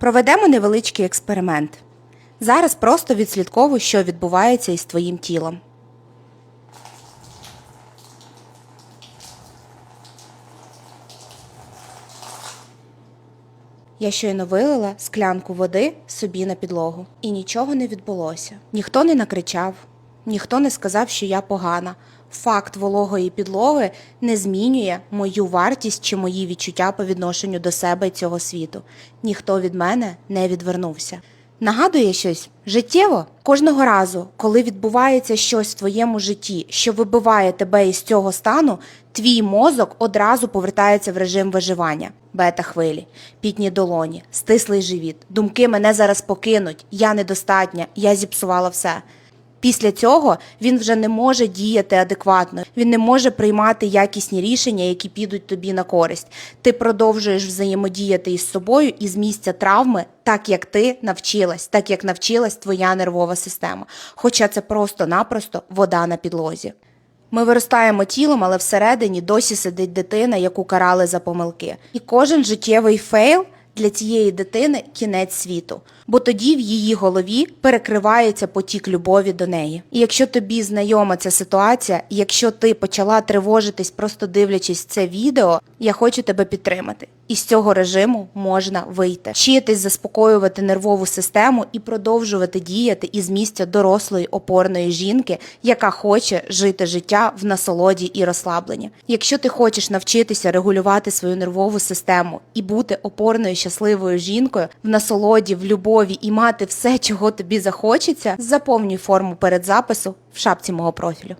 Проведемо невеличкий експеримент. Зараз просто відслідковуй, що відбувається із твоїм тілом. Я щойно вилила склянку води собі на підлогу, і нічого не відбулося. Ніхто не накричав, ніхто не сказав, що я погана. Факт вологої підлоги не змінює мою вартість чи мої відчуття по відношенню до себе і цього світу. Ніхто від мене не відвернувся. Нагадує щось життєво кожного разу, коли відбувається щось в твоєму житті, що вибиває тебе із цього стану, твій мозок одразу повертається в режим виживання. Бета хвилі, пітні долоні, стислий живіт. Думки мене зараз покинуть, я недостатня, я зіпсувала все. Після цього він вже не може діяти адекватно, він не може приймати якісні рішення, які підуть тобі на користь. Ти продовжуєш взаємодіяти із собою із місця травми, так як ти навчилась, так як навчилась твоя нервова система. Хоча це просто-напросто вода на підлозі. Ми виростаємо тілом, але всередині досі сидить дитина, яку карали за помилки. І кожен життєвий фейл для цієї дитини кінець світу, бо тоді в її голові перекривається потік любові до неї. І якщо тобі знайома ця ситуація, якщо ти почала тривожитись, просто дивлячись це відео, я хочу тебе підтримати. Із цього режиму можна вийти, вчитись заспокоювати нервову систему і продовжувати діяти із місця дорослої опорної жінки, яка хоче жити життя в насолоді і розслабленні. Якщо ти хочеш навчитися регулювати свою нервову систему і бути опорною щасливою жінкою в насолоді, в любові і мати все, чого тобі захочеться, заповнюй форму передзапису в шапці мого профілю.